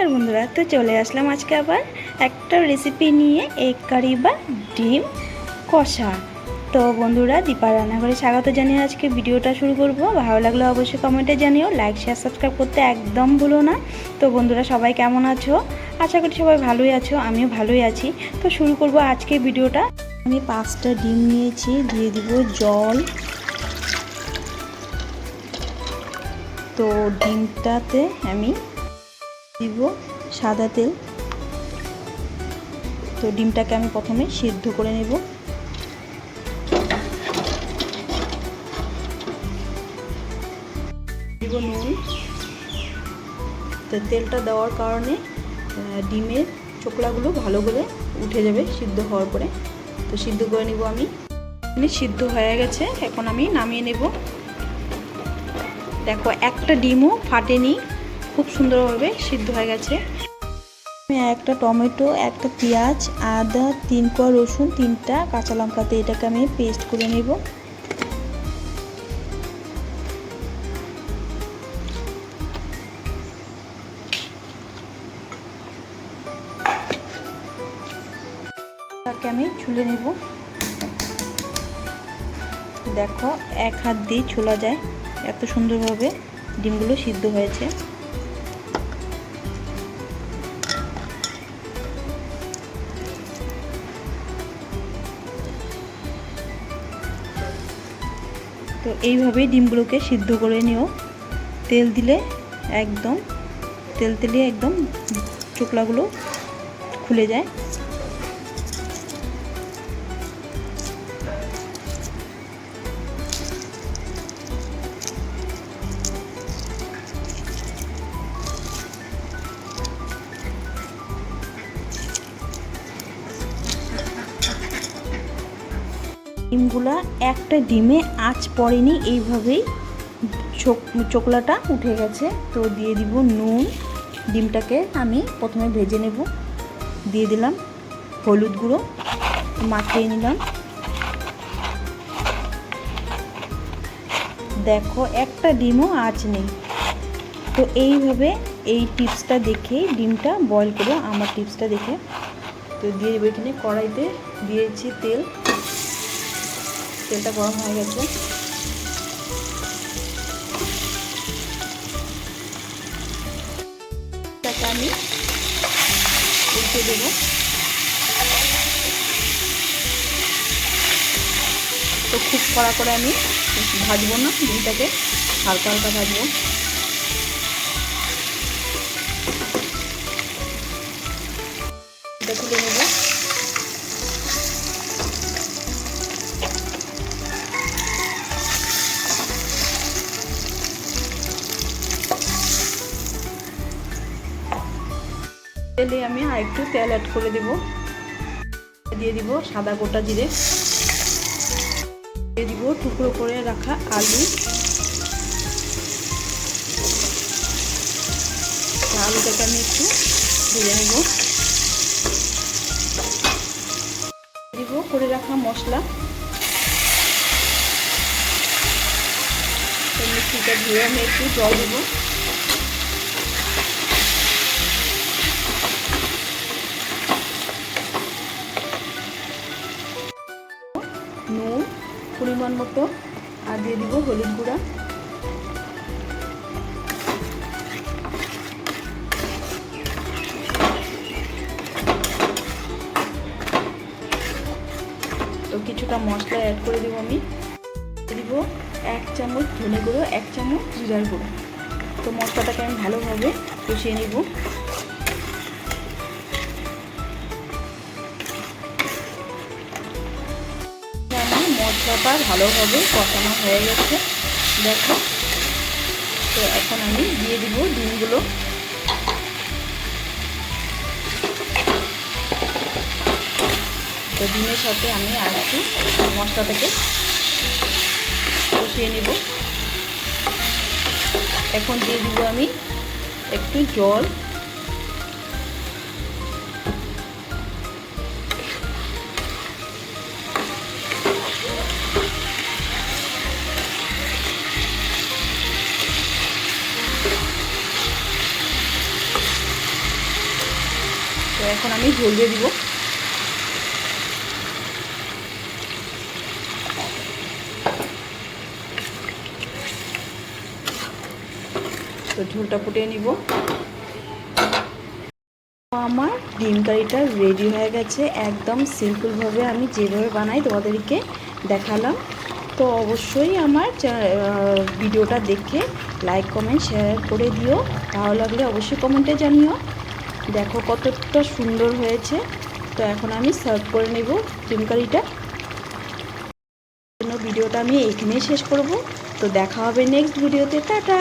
আর বন্ধুরা, তো চলে আসলাম আজকে আবার একটা রেসিপি নিয়ে এগ কারি বা ডিম কষা। তো বন্ধুরা দীপা রান্নাঘরে স্বাগত জানিয়ে আজকে ভিডিওটা শুরু করব। ভালো লাগলে অবশ্যই কমেন্টে জানিও লাইক শেয়ার সাবস্ক্রাইব করতে একদম ভুলো না। তো বন্ধুরা, সবাই কেমন আছো? আশা করি সবাই ভালোই আছো, আমিও ভালোই আছি। তো শুরু করব আজকে ভিডিওটা। আমি পাঁচটা ডিম নিয়েছি, দিয়ে দিব জল। তো ডিমটাতে আমি দিব সাদা তেল। তো ডিমটাকে আমি প্রথমে সিদ্ধ করে নেব। দিব নুন। তো তেলটা দেওয়ার কারণে ডিমের চোকলাগুলো ভালো করে উঠে যাবে সিদ্ধ হওয়ার পরে। তো সিদ্ধ করে নিব আমি। সিদ্ধ হয়ে গেছে, এখন আমি নামিয়ে নেব। দেখো, একটা ডিমও ফাটেনি। খুব সুন্দরভাবে সিদ্ধ হয়ে গেছে। আমি একটা টমেটো, একটা পেঁয়াজ, আদা, তিন কোয়া রসুন, তিনটা কাঁচা লঙ্কাতে এটাকে আমি পেস্ট করে নেব। তাকে আমি ছুলে নেব। দেখো, এক হাত দিয়ে ছোলা যায়। এত সুন্দরভাবে ডিমগুলো সিদ্ধ হয়েছে। তো এইভাবেই ডিমগুলোকে সিদ্ধ করে নিও। তেল দিলে একদম, তেল তেলে একদম চোকলাগুলো খুলে যায়। ডিমগুলা একটা ডিমে আঁচ পড়েনি, এইভাবেই চোকলাটা উঠে গেছে। তো দিয়ে দিব নুন। ডিমটাকে আমি প্রথমে ভেজে নেব। দিয়ে দিলাম হলুদ গুঁড়ো, মাখিয়ে নিলাম। দেখো, একটা ডিমও আঁচ নেই। তো এইভাবে এই টিপসটা দেখেই ডিমটা বয়েল করো আমার টিপসটা দেখে। তো দিয়ে দেবো এখানে কড়াইতে, দিয়েছি তেল। তেলটা গরম হয়ে গেছে। আমি উল্টে দেব। তো খুব কড়া করে আমি ভাজবো না, ডিমটাকে হালকা হালকা ভাজবো। তুলে নেব। তেলে আমি আর একটু তেল অ্যাড করে দেব। দিয়ে দিব সাদা গোটা জিরে। দিয়ে দিব টুকরো করে রাখা আলু। আলুটাকে আমি একটু ভেজে নেব। দিব করে রাখা মশলা। মিষ্টিটা ধুয়ে আমি একটু জল দেবো। পরিমাণ মতো, আর দিয়ে দিব হলুদ গুঁড়া। তো কিছুটা মশলা অ্যাড করে দেবো আমি। দিব এক চামচ ধনে গুঁড়ো, এক চামচ জিরার গুঁড়ো। তো মশলাটাকে আমি ভালোভাবে কষিয়ে নিব। মশলাটা ভালোভাবে কষানো হয়ে গেছে। দেখো, তো এখন আমি দিয়ে দিব ডিমগুলো। তো ডিমের সাথে আমি আর একটু মশলাটাকে কষিয়ে নেব। এখন দিয়ে দিব আমি একটু জল। তো এখন আমি ঝোল দিয়ে দিব। তো ঝোলটা ফুটিয়ে নিব। আমার ডিম কারিটা রেডি হয়ে গেছে। একদম সিম্পলভাবে আমি যেভাবে বানাই তোমাদেরকে দেখালাম। তো অবশ্যই আমার ভিডিওটা দেখে লাইক কমেন্ট শেয়ার করে দিও। ভালো লাগলে অবশ্যই কমেন্টে জানিও। দেখো কতটা সুন্দর হয়েছে। তো এখন আমি সার্ভ করে নেব ডিম কারিটা। ভিডিওটা আমি এখানেই শেষ করব। তো দেখা হবে নেক্সট ভিডিওতে টাটা!